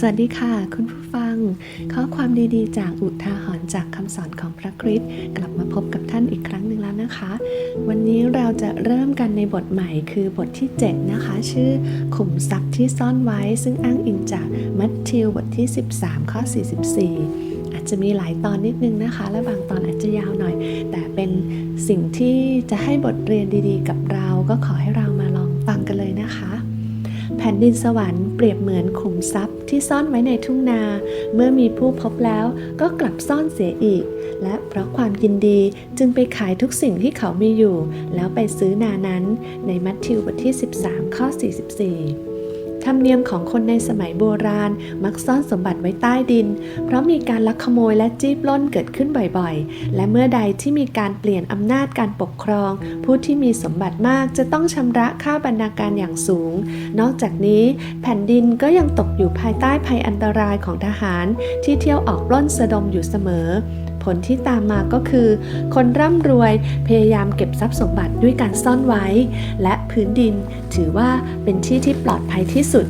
สวัสดีค่ะ คุณผู้ฟัง ข้อความดีๆ จากอุทาหรณ์จากคำสอนของพระคริสต์กลับมาพบกับท่านอีกครั้งหนึ่งแล้วนะคะ วันนี้เราจะเริ่มกันในบทใหม่คือบทที่ 7 นะคะ ชื่อขุมทรัพย์ที่ซ่อนไว้ ซึ่งอ้างอิงจากมัทธิวบทที่ 13 ข้อ 44 อาจจะมีหลายตอนนิดนึงนะคะ และบางตอนอาจจะยาวหน่อย แต่เป็นสิ่งที่จะให้บทเรียนดีๆ กับเราก็ขอให้เรามาลองฟังกันเลยนะคะ แผ่นดินสวรรค์เปรียบเหมือนขุมทรัพย์ ที่ซ่อนไว้ในทุ่งนา เมื่อมีผู้พบแล้วก็กลับซ่อนเสียอีก และเพราะความยินดีจึงไปขายทุกสิ่งที่เขามีอยู่ แล้วไปซื้อนานั้นในมัทธิวบทที่ 13 ข้อ 44 รรมเนียมของคนในสมัยโบราณ มักซ่อนสมบัติไว้ใต้ดิน เพราะมีการลักขโมยและจี้ปล้นเกิดขึ้นบ่อยๆ และเมื่อใดที่มีการเปลี่ยนอำนาจการปกครอง ผู้ที่มีสมบัติมากจะต้องชำระค่าบรรณาการอย่างสูง นอกจากนี้ แผ่นดินก็ยังตกอยู่ภายใต้ภัยอันตรายของทหาร ที่เที่ยวออกปล้นสะดมอยู่เสมอ ผลที่ตามมาก็คือ คนร่ำรวยพยายามเก็บทรัพย์สมบัติด้วยการซ่อนไว้ และพื้นดินถือว่าเป็นที่ที่ปลอดภัยที่สุด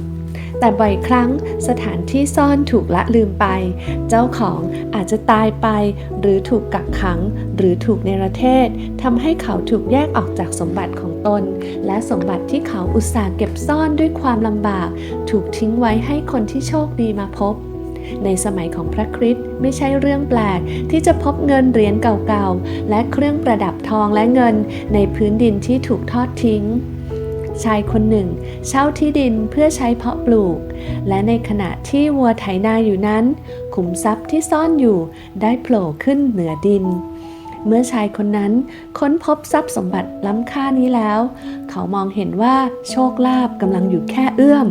แต่บ่อยครั้งสถานที่ซ่อนถูกละลืมไป เจ้าของอาจจะตายไป หรือถูกกักขัง หรือถูกในประเทศทำให้เขาถูกแยกออกจากสมบัติของตน และสมบัติที่เขาอุตส่าห์เก็บซ่อนด้วยความลำบาก ถูกทิ้งไว้ให้คนที่โชคดีมาพบ ในสมัยของพระคริสต์ไม่ใช่เรื่องแปลกที่จะพบเงินเหรียญเก่าๆ และเครื่องประดับทองและเงินในพื้นดินที่ถูกทอดทิ้งชายคนหนึ่ง เช่าที่ดินเพื่อใช้เพาะปลูก และในขณะที่วัวไถนาอยู่นั้น ขุมทรัพย์ที่ซ่อนอยู่ได้โผล่ขึ้นเหนือดิน เมื่อชายคนนั้นค้นพบทรัพย์สมบัติล้ำค่านี้แล้ว เขามองเห็นว่าโชคลาภกำลังอยู่แค่เอื้อม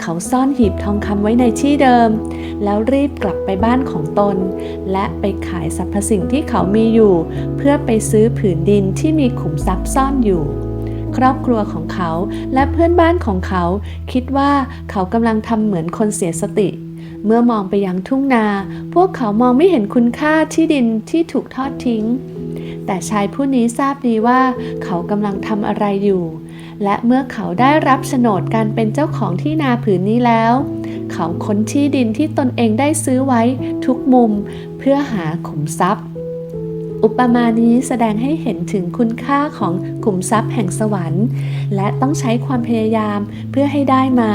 เขาซ่อนหีบทองคำไว้ในที่เดิม แล้วรีบกลับไปบ้านของตน และไปขายสรรพสิ่งที่เขามีอยู่ เพื่อไปซื้อผืนดินที่มีขุมทรัพย์ซ่อนอยู่ ครอบครัวของเขาและเพื่อนบ้านของเขา คิดว่าเขากำลังทำเหมือนคนเสียสติเมื่อมองไปยังทุ่งนา พวกเขามองไม่เห็นคุณค่าที่ดินที่ถูกทอดทิ้ง แต่ชายผู้นี้ทราบดีว่าเขากำลังทำอะไรอยู่ และเมื่อเขาได้รับโฉนดการเป็นเจ้าของที่นาผืนนี้แล้ว เขาค้นที่ดินที่ตนเองได้ซื้อไว้ทุกมุมเพื่อหาขุมทรัพย์ อุปมานี้แสดงให้เห็นถึงคุณค่าของขุมทรัพย์แห่งสวรรค์ และต้องใช้ความพยายามเพื่อให้ได้มา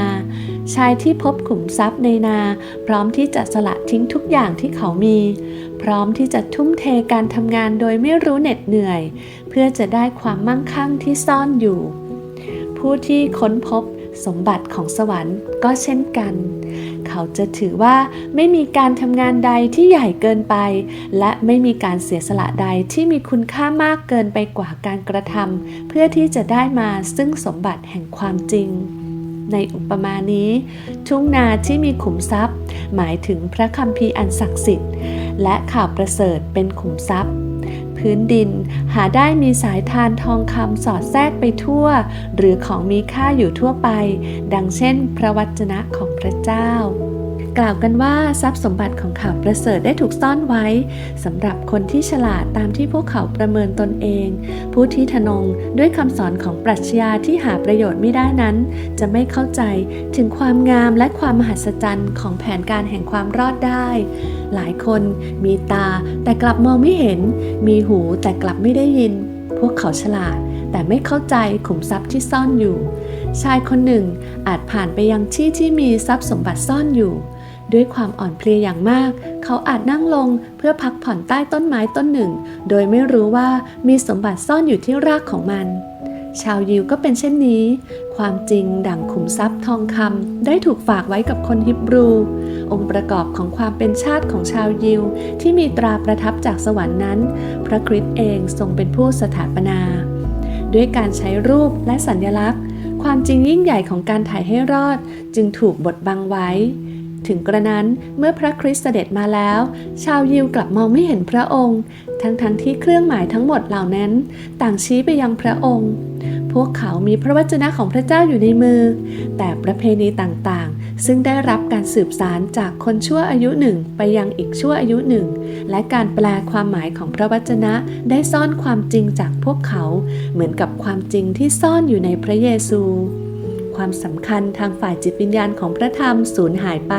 ชายที่พบขุมทรัพย์ในนา พร้อมที่จะสละทิ้งทุกอย่างที่เขามี พร้อมที่จะทุ่มเทการทำงานโดยไม่รู้เหน็ดเหนื่อย เพื่อจะได้ความมั่งคั่งที่ซ่อนอยู่ ผู้ที่ค้นพบ สมบัติของสวรรค์ก็เช่นกัน เขาจะถือว่าไม่มีการทำงานใดที่ใหญ่เกินไป และไม่มีการเสียสละใดที่มีคุณค่ามากเกินไปกว่าการกระทำเพื่อที่จะได้มาซึ่งสมบัติแห่งความจริงในอุปมานี้ ทุ่งนาที่มีขุมทรัพย์ หมายถึงพระคัมภีร์อันศักดิ์สิทธิ์ และข่าวประเสริฐเป็นขุมทรัพย์ พื้นดิน หาได้มีสายทานทองคำสอดแทรกไปทั่ว หรือของมีค่าอยู่ทั่วไป ดังเช่น พระวจนะของพระเจ้า กล่าวกันว่าทรัพย์สมบัติของข่าวประเสริฐได้ถูกซ่อนไว้สำหรับคนที่ฉลาดตามที่พวกเขาประเมินตนเอง ผู้ที่ทนงด้วยคำสอนของปรัชญาที่หาประโยชน์ไม่ได้นั้น จะไม่เข้าใจถึงความงามและความมหัศจรรย์ของแผนการแห่งความรอดได้ หลายคนมีตาแต่กลับมองไม่เห็น มีหูแต่กลับไม่ได้ยิน พวกเขาฉลาดแต่ไม่เข้าใจขุมทรัพย์ที่ซ่อนอยู่ ชายคนหนึ่งอาจผ่านไปยังที่ที่มีทรัพย์สมบัติซ่อนอยู่ ด้วยความอ่อนเพลียอย่างมาก เขาอาจนั่งลงเพื่อพักผ่อนใต้ต้นไม้ต้นหนึ่ง โดยไม่รู้ว่ามีสมบัติซ่อนอยู่ที่รากของมัน ชาวยิวก็เป็นเช่นนี้ ความจริงดั่งขุมทรัพย์ทองคำได้ถูกฝากไว้กับคนฮิบรู องค์ประกอบของความเป็นชาติของชาวยิว ที่มีตราประทับจากสวรรค์นั้น พระคริสต์เองทรงเป็นผู้สถาปนา ด้วยการใช้รูปและสัญลักษณ์ ความจริงยิ่งใหญ่ของการถ่ายให้รอด จึงถูกบดบังไว้ ถึงกระนั้นเมื่อพระคริสต์เสด็จมาแล้ว ชาวยิวกลับมองไม่เห็นพระองค์ ทั้งๆทที่เครื่องหมายทั้งหมดเหล่านั้น ต่างชี้ไปยังพระองค์ พวกเขามีพระวจนะของพระเจ้าอยู่ในมือ แต่ประเพณีต่างๆ ซึ่งได้รับการสืบสารจากคนชั่วอายุหนึ่งไปยังอีกชั่วอายุหนึ่ง และการแปลความหมายของพระวจนะได้ซ่อนความจริงจากพวกเขา เหมือนกับความจริงที่ซ่อนอยู่ในพระเยซู ความสำคัญทางฝ่ายจิตวิญญาณของพระธรรมสูญหายไป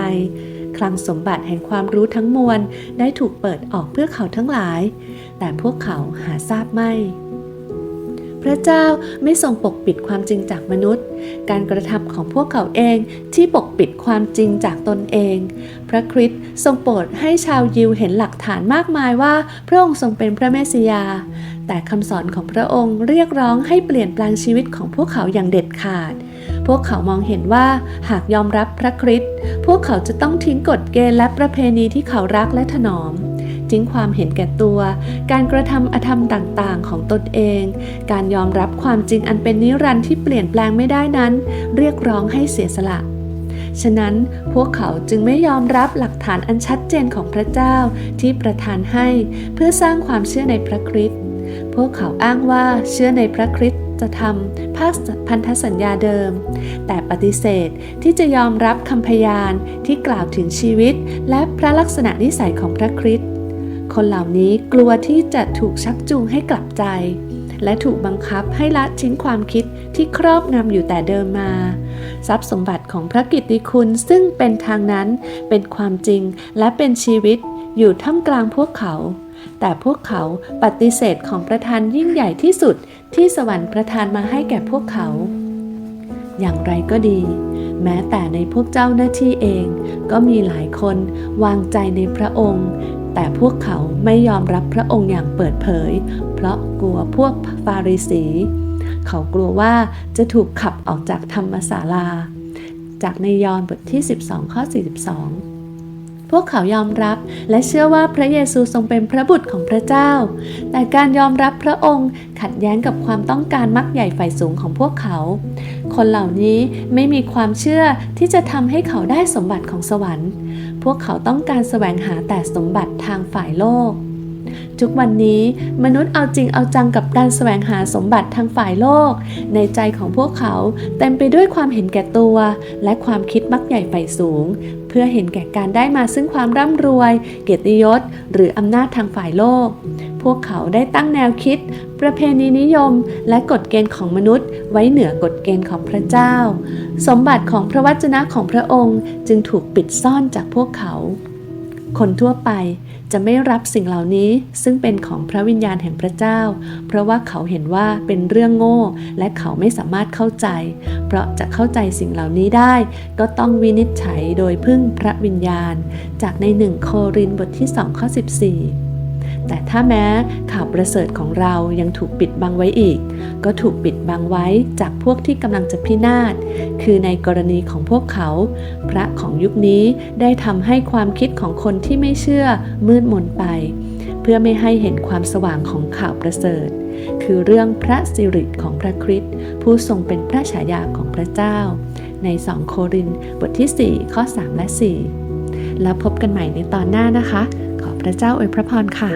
คลังสมบัติแห่งความรู้ทั้งมวลได้ถูกเปิดออกเพื่อเขาทั้งหลาย แต่พวกเขาหาทราบไม่พระเจ้าไม่ทรงปกปิดความจริงจากมนุษย์ การกระทำของพวกเขาเองที่ปกปิดความจริงจากตนเอง พระคริสต์ทรงโปรดให้ชาวยิวเห็นหลักฐานมากมายว่าพระองค์ทรงเป็นพระเมสสิยา แต่คำสอนของพระองค์เรียกร้องให้เปลี่ยนแปลงชีวิตของพวกเขาอย่างเด็ดขาด พวกเขามองเห็นว่าหากยอมรับพระคริสต์พวกเขาจะต้องทิ้งกฎเกณฑ์และประเพณีที่เขารักและถนอมทิ้งความเห็นแก่ตัว การกระทำอธรรมต่างๆ ของตนเอง การยอมรับความจริงอันเป็นนิรันดร์ที่เปลี่ยนแปลงไม่ได้นั้น เรียกร้องให้เสียสละ ฉะนั้นพวกเขาจึงไม่ยอมรับหลักฐานอันชัดเจนของพระเจ้าที่ประทานให้เพื่อสร้างความเชื่อในพระคริสต์ พวกเขาอ้างว่าเชื่อในพระคริสต์ จะทำภาคพันธสัญญาเดิม แต่ปฏิเสธที่จะยอมรับคำพยานที่กล่าวถึงชีวิต และพระลักษณะนิสัยของพระคริสต์คนเหล่านี้กลัวที่จะถูกชักจูงให้กลับใจ และถูกบังคับให้ละทิ้งความคิดที่ครอบงำอยู่แต่เดิมมา ทรัพย์สมบัติของพระกิตติคุณซึ่งเป็นทางนั้นเป็นความจริงและเป็นชีวิตอยู่ท่ามกลางพวกเขา แต่พวกเขาปฏิเสธของประธานยิ่งใหญ่ที่สุดที่สวรรค์ประทานมาให้แก่พวกเขา อย่างไรก็ดี แม้แต่ในพวกเจ้าหน้าที่เอง ก็มีหลายคนวางใจในพระองค์ แต่พวกเขาไม่ยอมรับพระองค์อย่างเปิดเผย เพราะกลัวพวกฟาริสี เขากลัวว่าจะถูกขับออกจากธรรมศาลา จากในยอห์นบทที่ 12 ข้อ 42 พวกเขายอมรับและเชื่อว่าพระเยซูทรงเป็นพระบุตรของพระเจ้า แต่การยอมรับพระองค์ขัดแย้งกับความต้องการมักใหญ่ฝ่ายสูงของพวกเขา คนเหล่านี้ไม่มีความเชื่อที่จะทำให้เขาได้สมบัติของสวรรค์ พวกเขาต้องการแสวงหาแต่สมบัติทางฝ่ายโลก ทุกวันนี้มนุษย์เอาจริงเอาจังกับการแสวงหาสมบัติทางฝ่ายโลก ในใจของพวกเขาเต็มไปด้วยความเห็นแก่ตัว และความคิดมักใหญ่ไฟสูง เพื่อเห็นแก่การได้มาซึ่งความร่ำรวย เกียรติยศ หรืออำนาจทางฝ่ายโลก พวกเขาได้ตั้งแนวคิด ประเพณีนิยม และกฎเกณฑ์ของมนุษย์ ไว้เหนือกฎเกณฑ์ของพระเจ้า สมบัติของพระวจนะของพระองค์จึงถูกปิดซ่อนจากพวกเขา คนทั่วไป จะไม่รับสิ่งเหล่านี้ซึ่งเป็นของพระวิญญาณแห่งพระเจ้า เพราะว่าเขาเห็นว่าเป็นเรื่องโง่ และเขาไม่สามารถเข้าใจ เพราะจะเข้าใจสิ่งเหล่านี้ได้ ก็ต้องวินิจฉัยโดยพึ่งพระวิญญาณ จากในหนึ่งโครินบทที่2ข้อ14 แต่ถ้าแม้ข่าวประเสริฐของเรายังถูกปิดบังไว้อีก ก็ถูกปิดบังไว้จากพวกที่กำลังจะพินาศ คือในกรณีของพวกเขา พระของยุคนี้ได้ทำให้ความคิดของคนที่ไม่เชื่อมืดมนไป เพื่อไม่ให้เห็นความสว่างของข่าวประเสริฐ คือเรื่องพระสิริของพระคริสต์ผู้ทรงเป็นพระฉายาของพระเจ้า ใน 2 โครินธ์บทที่ 4 ข้อ 3 และ 4 แล้วพบกันใหม่ในตอนหน้านะคะ พระเจ้าอวยพระพรค่ะ